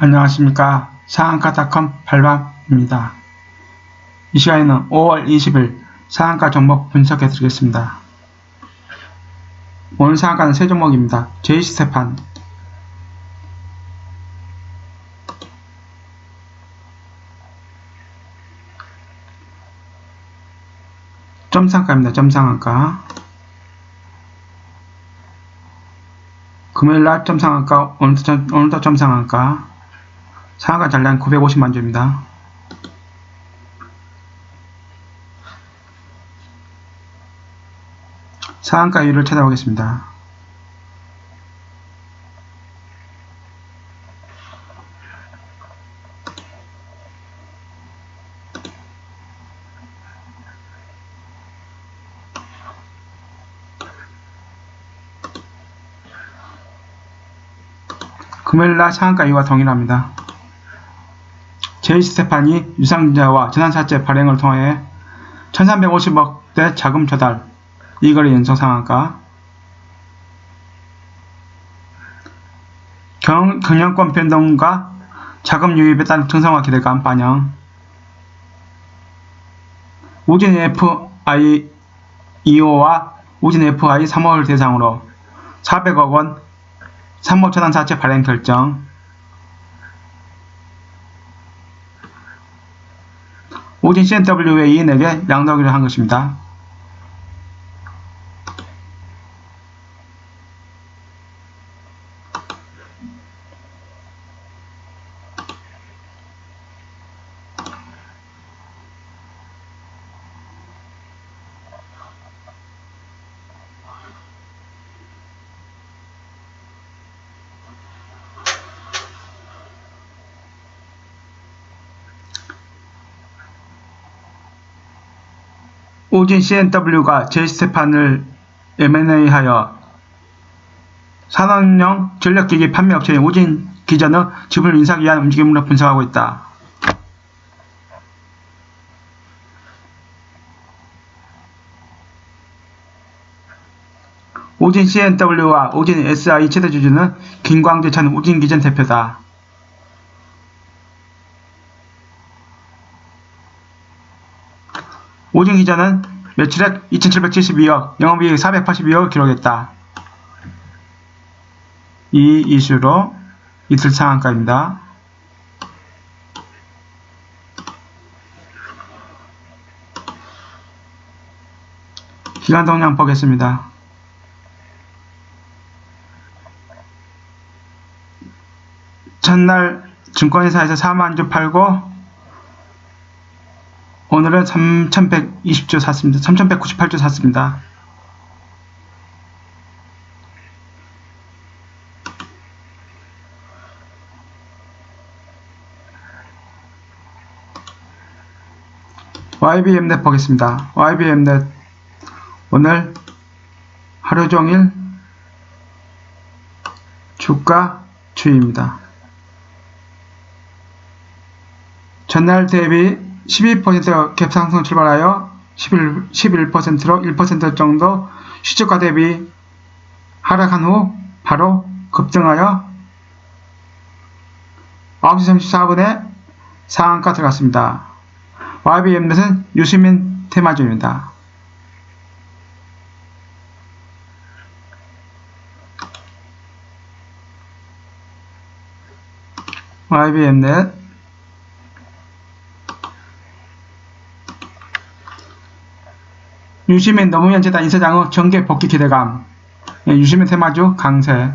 안녕하십니까. 상한가닷컴 발밤입니다. 이 시간에는 5월 20일 상한가 종목 분석해 드리겠습니다. 오늘 상한가는 세 종목입니다. 제이스테판, 점상가입니다. 점상한가. 금요일날 점상한가, 오늘도, 점, 오늘도 점상한가. 상한가 잔량 950만 주입니다. 상한가 이유를 찾아보겠습니다. 금요일날 상한가 이유와 동일합니다. 제이 스테판이 유상증자와 전환사채 발행을 통해 1350억대 자금 조달, 이거래 연속 상한가, 경, 경영권 변동과 자금 유입에 따른 증상화 기대감 반영, 우진 FI 2호와 우진 FI 3호를 대상으로 400억 원 3호 전환사채 발행 결정, 오진 CNW의 이인에게 양도하기로 한 것입니다. 오진 CNW가 제이스테판을 M&A하여 산업용 전력기기 판매업체인 오진 기전의 지분을 인사하기 위한 움직임으로 분석하고 있다. 오진 CNW와 오진 SI 최대 주주는 김광재 전 오진 기전 대표다. 오진 기자는 매출액 2,772억, 영업이익 482억을 기록했다. 이 이슈로 이틀 상한가입니다. 기간 동량 보겠습니다. 첫날 증권회사에서 4만 주 팔고 오늘은 3120주 샀습니다. 3198주 샀습니다. YBM넷 보겠습니다. YBM넷 오늘 하루 종일 주가 추이입니다. 전날 대비 12%갭 상승 출발하여 11, 11%로 1% 정도 시초가 대비 하락한 후 바로 급등하여 9시 34분에 상한가 들어갔습니다. YBM넷은 유시민 테마주입니다. YBM넷 유시민 노무현 재단 이사장의 정계 복귀 기대감 예, 유시민 테마주 강세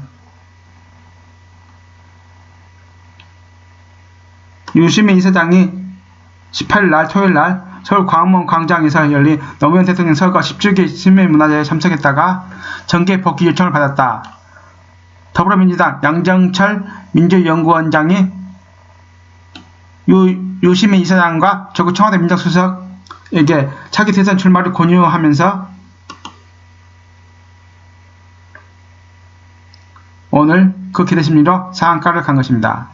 유시민 이사장이 18일 토요일 날 서울 광화문 광장에서 열린 노무현 대통령 서거 17기 시민문화제에 참석했다가 정계 복귀 요청을 받았다. 더불어민주당 양정철 민주연구원장이 유, 유시민 이사장과 조국 청와대 민정수석 에게 차기 대선 출마를 권유하면서 오늘 그 기대 심리로 상한가를 간 것입니다.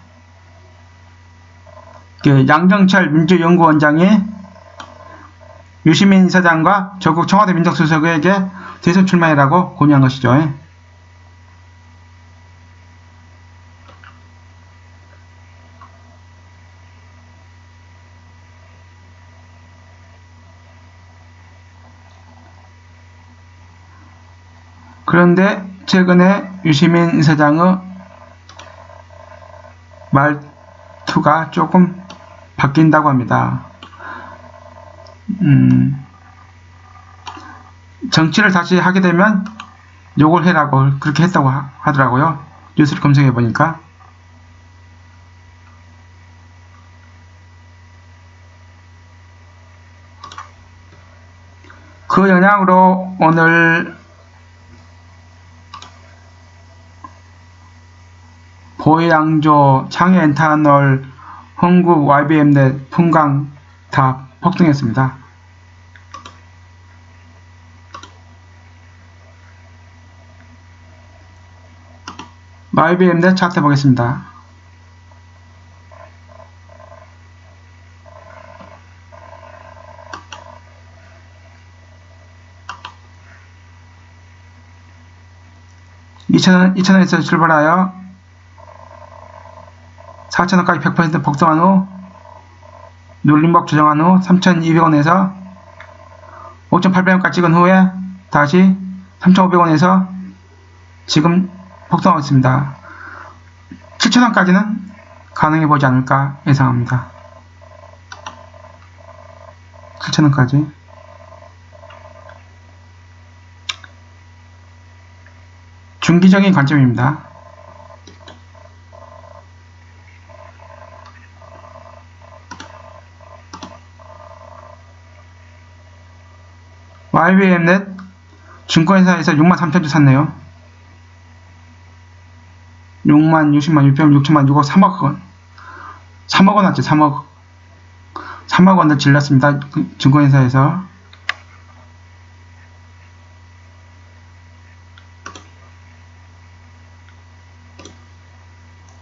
그 양정철 민주연구원장이 유시민 이사장과 조국 청와대 민정수석에게 대선 출마해라고 권유한 것이죠.。 그런데 최근에 유시민 이사장의 말투가 조금 바뀐다고 합니다. 음, 정치를 다시 하게 되면 욕을 해라고 그렇게 했다고 하- 하더라고요. 뉴스를 검색해 보니까. 그 영향으로 오늘 보양조, 창해엔탄올, 흥국, YBM넷, 풍강 다 폭등했습니다. YBM넷 차트 보겠습니다. (2,000원) (2,000원에서) 출발하여 4,000원까지 100% 복동한 후 눌림목 조정한 후 3,200원에서 5,800원까지 찍은 후에 다시 3,500원에서 지금 복동하고 있습니다. 7,000원까지는 가능해 보지 않을까 예상합니다. 7,000원까지 중기적인 관점입니다. YBM넷 증권회사에서 6만 3천주 샀네요. 6만, 60만, 600만, 6천만, 6억, 3억 원. 3억 원 왔지, 3억. 3억 원을 질렀습니다. 그 증권회사에서.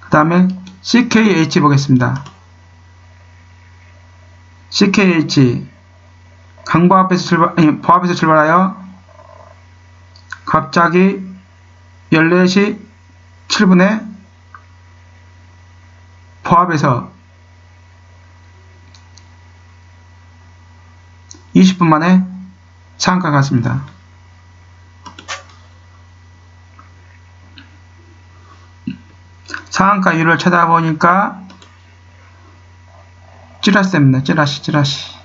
그 다음에 CKH 보겠습니다. CKH 강보 앞에서 출발, 아니, 보합에서 출발하여 갑자기 14시 7분에 포합에서 20분 만에 상한가 갔습니다. 상한가 이유를 찾아보니까 찌라시 때문에 찌라시 찌라시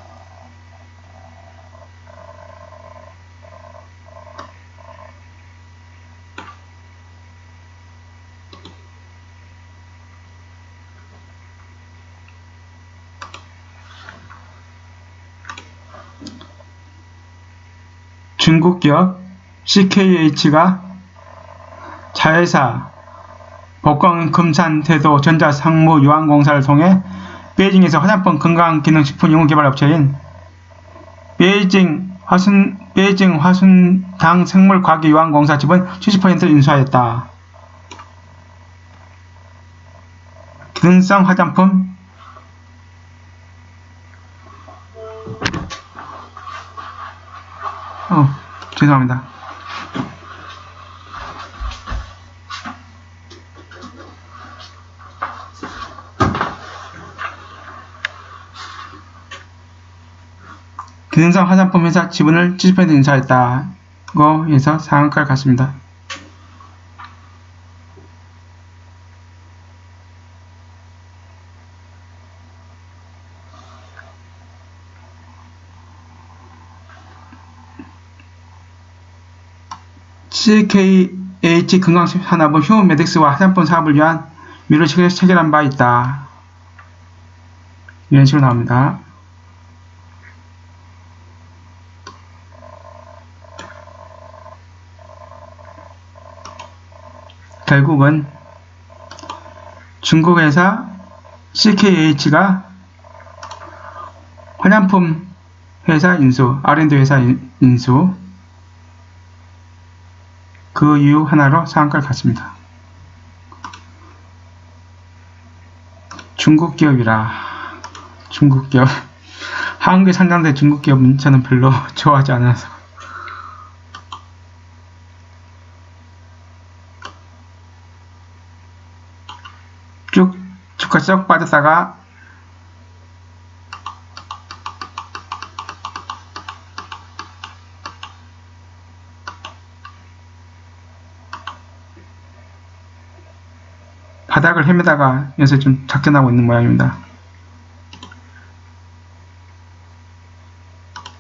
중국 기업 CKH가 자회사 복강 금산 태도 전자 상무 유한공사를 통해 베이징에서 화장품 건강기능식품 연구 개발 업체인 베이징 화순 베이징 화순당 생물과학기 유한공사 지분 70%를 인수하였다. 기능성 화장품 어, 죄송합니다. 기능성 화장품 회사 지분을 70% 인수했다고 해서 상한가를 갔습니다. CKH 건강산업은 휴먼메딕스와 화장품 사업을 위한 체결, 체결한 바 있다. 이런 식으로 나옵니다. 결국은 중국 회사 CKH가 화장품 회사 인수, R&D 회사 인- 인수 그 이유 하나로 상한가를 갔습니다. 중국 기업이라 중국 기업 한국에 상장된 중국 기업은 저는 별로 좋아하지 않아서 쭉 주가 쏙 빠졌다가 바닥을 헤매다가 요새 좀 작전하고 있는 모양입니다.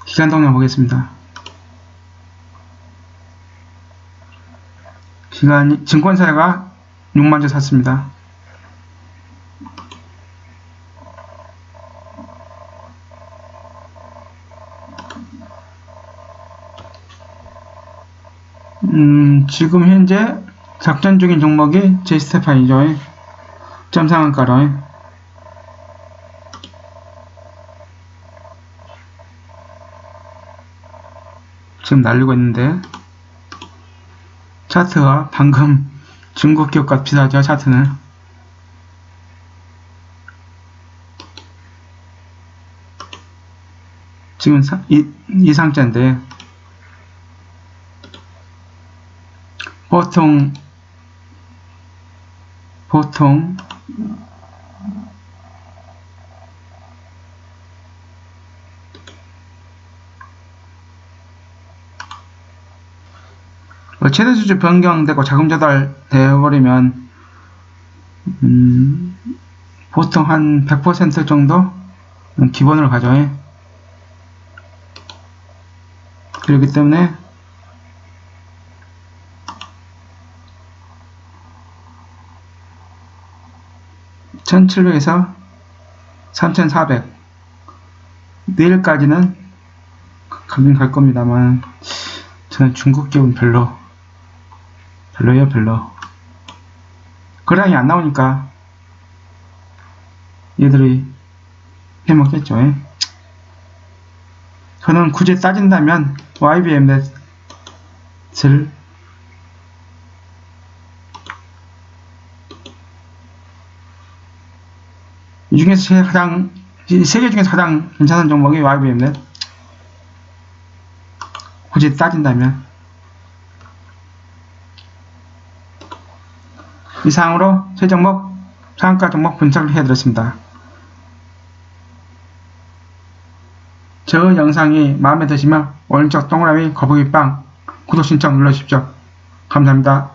기간 동향 보겠습니다. 기간 증권사가 6만 주 샀습니다. 음, 지금 현재 작전 중인 종목이 제스테판이죠. 점상한가로. 지금 날리고 있는데? 차트가 방금 중국 기업과 비슷하죠 차트는? 지금 사, 이, 이상자인데. 보통 보통 어, 최대 수준 변경되고 자금 조달 되어버리면 음, 보통 한 100% 정도 기본으로 가져요. 그렇기 때문에 (1700에서) (3400) 내일까지는 가긴 갈 겁니다만 저는 중국 기업은 별로 별로예요 별로 거래량이 안 나오니까 얘들이 해먹겠죠 예? 저는 굳이 따진다면 YBM 넷을 이 중에서 가장 이세개 중에서 가장 괜찮은 종목이 YBM 넷 굳이 따진다면 이상으로 세 종목 상한가 종목 분석을 해드렸습니다. 저 영상이 마음에 드시면 오른쪽 동그라미 거북이빵 구독 신청 눌러주십시오. 감사합니다.